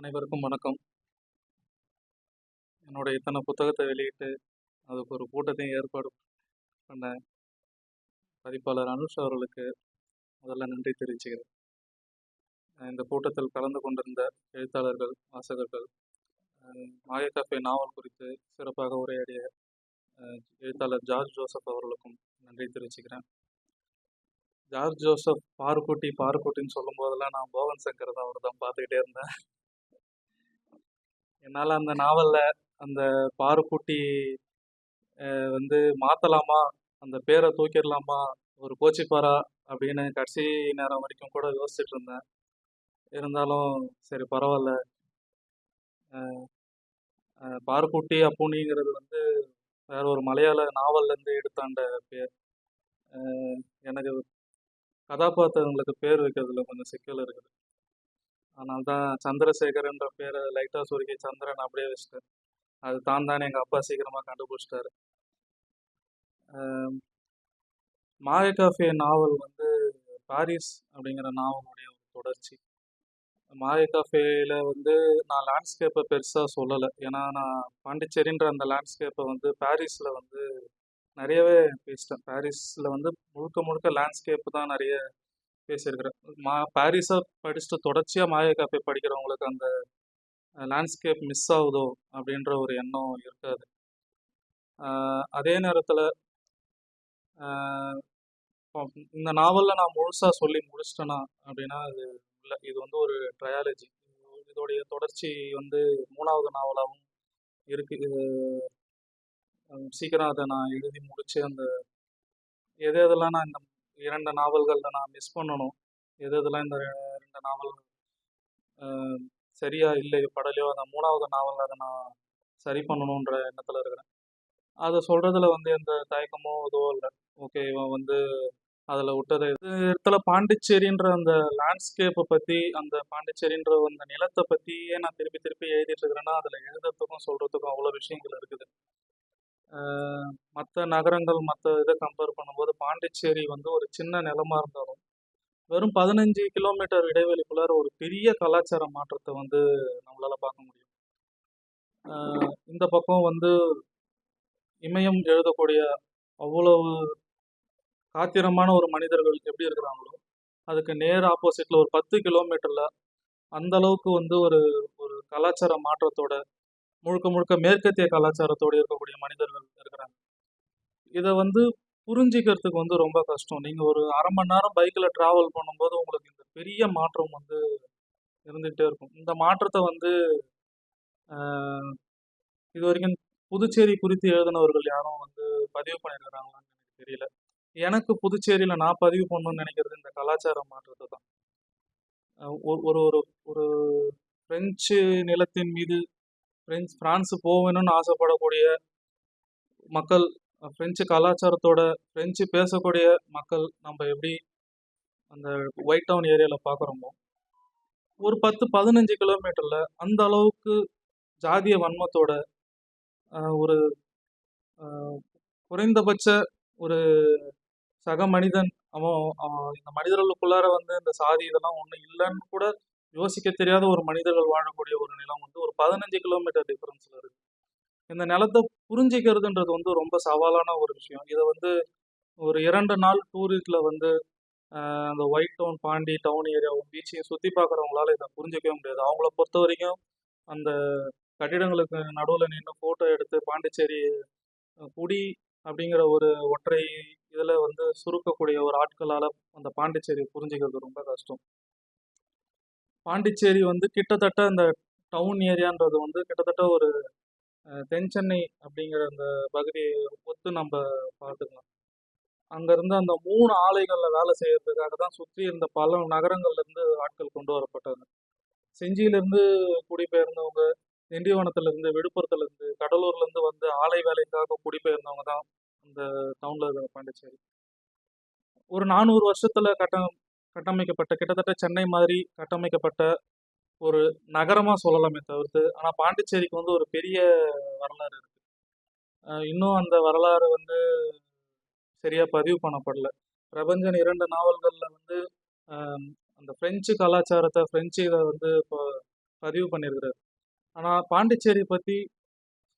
அனைவருக்கும் வணக்கம். என்னோட இத்தனை புத்தகத்தை வெளியிட்டு அதுக்கு ஒரு கூட்டத்தையும் ஏற்பாடு பண்ண பதிப்பாளர் அனுஷ் அவர்களுக்கு முதல்ல நன்றி தெரிவிச்சுக்கிறேன். இந்த கூட்டத்தில் கலந்து கொண்டிருந்த எழுத்தாளர்கள் வாசகர்கள் அஹ் மாயக்காஃபே நாவல் குறித்து சிறப்பாக உரையாடிய எழுத்தாளர் ஜார்ஜ் ஜோசப் அவர்களுக்கும் நன்றி தெரிவிச்சுக்கிறேன். ஜார்ஜ் ஜோசப் பார்க்குட்டி பார்க்குட்டின்னு சொல்லும் போதெல்லாம் நான் போவன் சங்கர் தான் அவர் தான் பார்த்துக்கிட்டே இருந்தேன். என்னால் அந்த நாவலில் அந்த பாருக்குட்டி வந்து மாற்றலாமா அந்த பேரை தூக்கிடலாமா? ஒரு கோச்சிப்பாரா? அப்படின்னு கடைசி நேரம் வரைக்கும் கூட யோசிச்சுட்டு இருந்தேன். இருந்தாலும் சரி பரவாயில்ல. அஹ் பாருக்குட்டி அப்புனிங்கிறது வந்து வேற ஒரு மலையாள நாவல்லேருந்து எடுத்தாண்ட பேர் எனக்கு கதாபாத்திரங்களுக்கு பேர் வைக்கிறதுல கொஞ்சம் சிக்கல் இருக்குது. அதனால தான் சந்திரசேகர்ன்ற பேரை லைட்டாக சுருக்கி சந்திரன் அப்படியே வச்சுட்டேன். அது தான் தானே எங்கள் அப்பா சீக்கிரமாக கண்டுபிடிச்சிட்டாரு. மாயக்காஃபே நாவல் வந்து பாரிஸ் அப்படிங்கிற நாவலுடைய ஒரு தொடர்ச்சி. காஃபேயில் வந்து நான் லேண்ட்ஸ்கேப்பை பெருசாக சொல்லலை. ஏன்னா நான் பாண்டிச்சேரின்ற அந்த லேண்ட்ஸ்கேப்பை வந்து பாரிஸில் வந்து நிறையவே பேசிட்டேன். பாரிஸில் வந்து முழுக்க முழுக்க லேண்ட்ஸ்கேப்பு தான் நிறைய பேசியிருக்கிறேன் மா பாரிஸை படிச்சுட்டு தொடர்ச்சியாக மாய மாயக்காஃபே படிக்கிறவங்களுக்கு அந்த லேண்ட்ஸ்கேப் மிஸ் ஆகுதோ அப்படின்ற ஒரு எண்ணம் இருக்காது. அதே நேரத்தில் இந்த நாவலில் நான் முழுசாக சொல்லி முடிச்சிட்டேனா அப்படின்னா அது இல்லை. இது வந்து ஒரு ட்ரையாலஜி இதோடைய தொடர்ச்சி வந்து மூணாவது நாவலாகவும் இருக்குது சீக்கிரம் அதை நான் எழுதி முடித்து அந்த எது எதெல்லாம் நான் இந்த இரண்டு நாவல்களில் நான் மிஸ் பண்ணணும். எது எதெல்லாம் இந்த ரெண்டு நாவல் சரியாக சரியா இல்லை படலையோ அந்த மூணாவது நாவலில் அதை நான் சரி பண்ணணுன்ற எண்ணத்தில் இருக்கிறேன். அதை சொல்கிறதுல வந்து எந்த தயக்கமோ இதுவோ இல்லை. ஓகே இவன் வந்து அதில் விட்டது. இது இடத்துல பாண்டிச்சேரின்ற அந்த லேண்ட்ஸ்கேப்பை பற்றி அந்த பாண்டிச்சேரின்ற அந்த நிலத்தை பற்றியே நான் திருப்பி திருப்பி எழுதிட்டு இருக்கிறேன்னா அதில் எழுதுறதுக்கும் சொல்கிறதுக்கும் அவ்வளோ விஷயங்கள் இருக்குது. மற்ற நகரங்கள் மற்ற இதை கம்பேர் பண்ணும்போது பாண்டிச்சேரி வந்து ஒரு சின்ன நிலமா இருந்தாலும் வெறும் பதினஞ்சு கிலோமீட்டர் இடைவெளிக்குள்ளார ஒரு பெரிய கலாச்சார மாற்றத்தை வந்து நம்மளால் பார்க்க முடியும். இந்த பக்கம் வந்து இமயம் எழுதக்கூடிய அவ்வளவு காத்திரமான ஒரு மனிதர்கள் எப்படி இருக்கிறாங்களோ அதுக்கு நேர் ஆப்போசிட்ல ஒரு பத்து கிலோமீட்டர்ல அந்த அளவுக்கு வந்து ஒரு ஒரு கலாச்சார மாற்றத்தோட முழுக்க முழுக்க மேற்கத்திய கலாச்சாரத்தோடு இருக்கக்கூடிய மனிதர்கள் இருக்கிறாங்க. இதை வந்து புரிஞ்சிக்கிறதுக்கு வந்து ரொம்ப கஷ்டம். நீங்கள் ஒரு அரை மணி நேரம் பைக்கில் ட்ராவல் பண்ணும்போது உங்களுக்கு இந்த பெரிய மாற்றம் வந்து இருந்துகிட்டே இருக்கும். இந்த மாற்றத்தை வந்து இது வரைக்கும் புதுச்சேரி குறித்து எழுதினவர்கள் யாரும் வந்து பதிவு பண்ணியிருக்கிறாங்களான்னு எனக்கு தெரியல. எனக்கு புதுச்சேரியில் நான் பதிவு பண்ணணும்னு நினைக்கிறது இந்த கலாச்சார மாற்றத்தை தான். ஒரு ஒரு ஒரு ஒரு பிரெஞ்சு நிலத்தின் மீது ஃப்ரெஞ்ச் ஃப்ரான்ஸு போகணும்னு ஆசைப்படக்கூடிய மக்கள் ஃப்ரெஞ்சு கலாச்சாரத்தோட ஃப்ரெஞ்சு பேசக்கூடிய மக்கள் நம்ம எப்படி அந்த ஒயிட் டவுன் ஏரியாவில் பார்க்குறோமோ ஒரு பத்து பதினஞ்சு கிலோமீட்டரில் அந்த அளவுக்கு ஜாதிய வன்மத்தோட ஒரு குறைந்தபட்ச ஒரு சக மனிதன் அவன் இந்த மனிதர்களுக்குள்ளார வந்து இந்த சாதி இதெல்லாம் ஒன்றும் இல்லைன்னு கூட யோசிக்க தெரியாத ஒரு மனிதர்கள் வாழக்கூடிய ஒரு நிலம் வந்து ஒரு பதினஞ்சு கிலோமீட்டர் டிஃபரன்ஸ்ல இருக்கு. இந்த நிலத்தை புரிஞ்சிக்கிறதுன்றது வந்து ரொம்ப சவாலான ஒரு விஷயம். இதை வந்து ஒரு இரண்டு நாள் டூரிஸ்ட்ல வந்து அந்த ஒயிட் டவுன் பாண்டி டவுன் ஏரியாவும் பீச்சையும் சுற்றி பார்க்குறவங்களால இதை புரிஞ்சிக்கவே முடியாது. அவங்கள பொறுத்த வரைக்கும் அந்த கட்டிடங்களுக்கு நடுவில் நின்று ஃபோட்டோ எடுத்து பாண்டிச்சேரி குடி அப்படிங்கிற ஒரு ஒற்றை இதில் வந்து சுருக்கக்கூடிய ஒரு ஆட்களால் அந்த பாண்டிச்சேரியை புரிஞ்சுக்கிறது ரொம்ப கஷ்டம். பாண்டிச்சேரி வந்து கிட்டத்தட்ட அந்த டவுன் ஏரியான்றது வந்து கிட்டத்தட்ட ஒரு தென்சென்னை தென் சென்னை அப்படிங்கிற அந்த பகுதியை ஒத்து நம்ம பார்த்துக்கலாம். அங்கேருந்து அந்த மூணு ஆலைகளில் வேலை செய்யறதுக்காக தான் சுற்றி இருந்த பல நகரங்கள்லேருந்து ஆட்கள் கொண்டு வரப்பட்டாங்க செஞ்சியிலேருந்து குடிபெயர்ந்தவங்க திண்டிவனத்துலேருந்து விழுப்புரத்துலேருந்து கடலூர்லேருந்து வந்து ஆலை வேலைக்காக குடிபெயர்ந்தவங்க தான் அந்த டவுனில் இருக்கிற பாண்டிச்சேரி. ஒரு நானூறு வருஷத்தில் கட்ட கட்டமைக்கப்பட்ட கிட்டத்தட்ட சென்னை மாதிரி கட்டமைக்கப்பட்ட ஒரு நகரமாக சொல்லலாமே தவிர்த்து. ஆனால் பாண்டிச்சேரிக்கு வந்து ஒரு பெரிய வரலாறு இருக்குது இன்னும் அந்த வரலாறு வந்து சரியாக பதிவு பண்ணப்படல. பிரபஞ்சன் இரண்டு நாவல்களில் வந்து அந்த பிரெஞ்சு கலாச்சாரத்தை பிரெஞ்சு இதை வந்து இப்போ பதிவு பண்ணியிருக்கிறார். ஆனால் பாண்டிச்சேரி பற்றி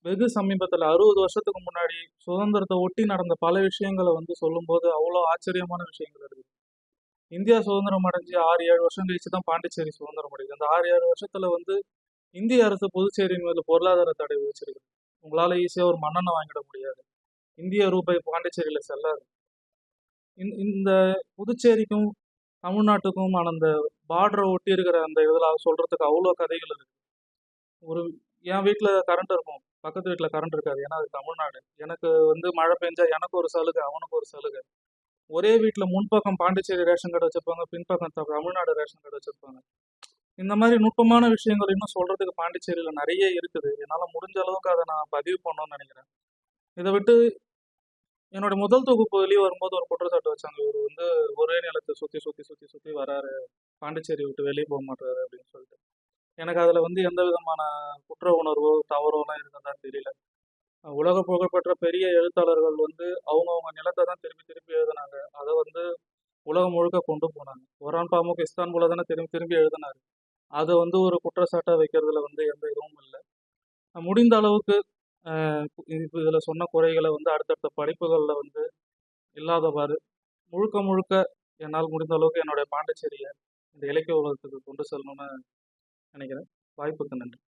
வெகு சமீபத்தில் அறுபது வருஷத்துக்கு முன்னாடி சுதந்திரத்தை ஒட்டி நடந்த பல விஷயங்களை வந்து சொல்லும்போது அவ்வளோ ஆச்சரியமான விஷயங்கள் இருக்குது இந்தியா சுதந்திரம் அடைஞ்சு ஆறு ஏழு வருஷம் கழிச்சு தான் பாண்டிச்சேரி சுதந்திரம் அடையுது. அந்த ஆறு ஏழு வருஷத்துல வந்து இந்திய அரசு புதுச்சேரியின் மீது பொருளாதார தடை விதிச்சிருக்கு. உங்களால ஈஸியா ஒரு மன்னனை வாங்கிட முடியாது. இந்திய ரூபாய் பாண்டிச்சேரியில செல்லாது. இந்த- இந்த புதுச்சேரிக்கும் தமிழ்நாட்டுக்கும் அந்த பார்டரை ஒட்டி இருக்கிற அந்த இதில் சொல்றதுக்கு அவ்வளோ கதைகள் இருக்கு. ஒரு என் வீட்டில் கரண்ட் இருக்கும். பக்கத்து வீட்டில் கரண்ட் இருக்காது. ஏன்னா அது தமிழ்நாடு. எனக்கு வந்து மழை பெஞ்சா எனக்கு ஒரு சலுகை அவனுக்கு ஒரு சலுகை. ஒரே வீட்டில் முன்பக்கம் பாண்டிச்சேரி ரேஷன் கடை வச்சிருப்பாங்க பின்பக்கம் த- தமிழ்நாடு ரேஷன் கடை வச்சிருப்பாங்க. இந்த மாதிரி நுட்பமான விஷயங்கள் இன்னும் சொல்றதுக்கு பாண்டிச்சேரியில் நிறைய இருக்குது. என்னால் முடிஞ்ச அளவுக்கு அதை நான் பதிவு பண்ணணும்னு நினைக்கிறேன். இதை விட்டு என்னோட முதல் தொகுப்பு வெளியே வரும்போது ஒரு குற்றச்சாட்டு வச்சாங்க. இவர் வந்து ஒரே நிலத்தை சுற்றி சுற்றி சுற்றி சுற்றி வராரு. பாண்டிச்சேரி விட்டு வெளியே போக மாட்டாரு அப்படின்னு சொல்லிட்டு. எனக்கு அதில் வந்து எந்த விதமான குற்ற உணர்வோ தவறோலாம் இருக்கிறதா தெரியல. உலக புகழ்பெற்ற பெரிய எழுத்தாளர்கள் வந்து அவங்க நிலத்தை தான் திரும்பி திரும்பி எழுதினாங்க அதை வந்து உலகம் முழுக்க கொண்டு போனாங்க. ஒரான் பாமுக் இஸ்தான்புல தானே திரும்பி திரும்பி எழுதினாரு. அதை வந்து ஒரு குற்றச்சாட்டாக வைக்கிறதுல வந்து எந்த இதுவும் இல்லை. முடிந்த அளவுக்கு இப்போ இதில் சொன்ன குறைகளை வந்து அடுத்தடுத்த படிப்புகளில் வந்து இல்லாதவாறு முழுக்க முழுக்க என்னால் முடிந்த அளவுக்கு என்னுடைய பாண்டிச்சேரியை இந்த இலக்கிய உலகத்துக்கு கொண்டு செல்லணும்னு நினைக்கிறேன். வாய்ப்புக்கு நன்றி.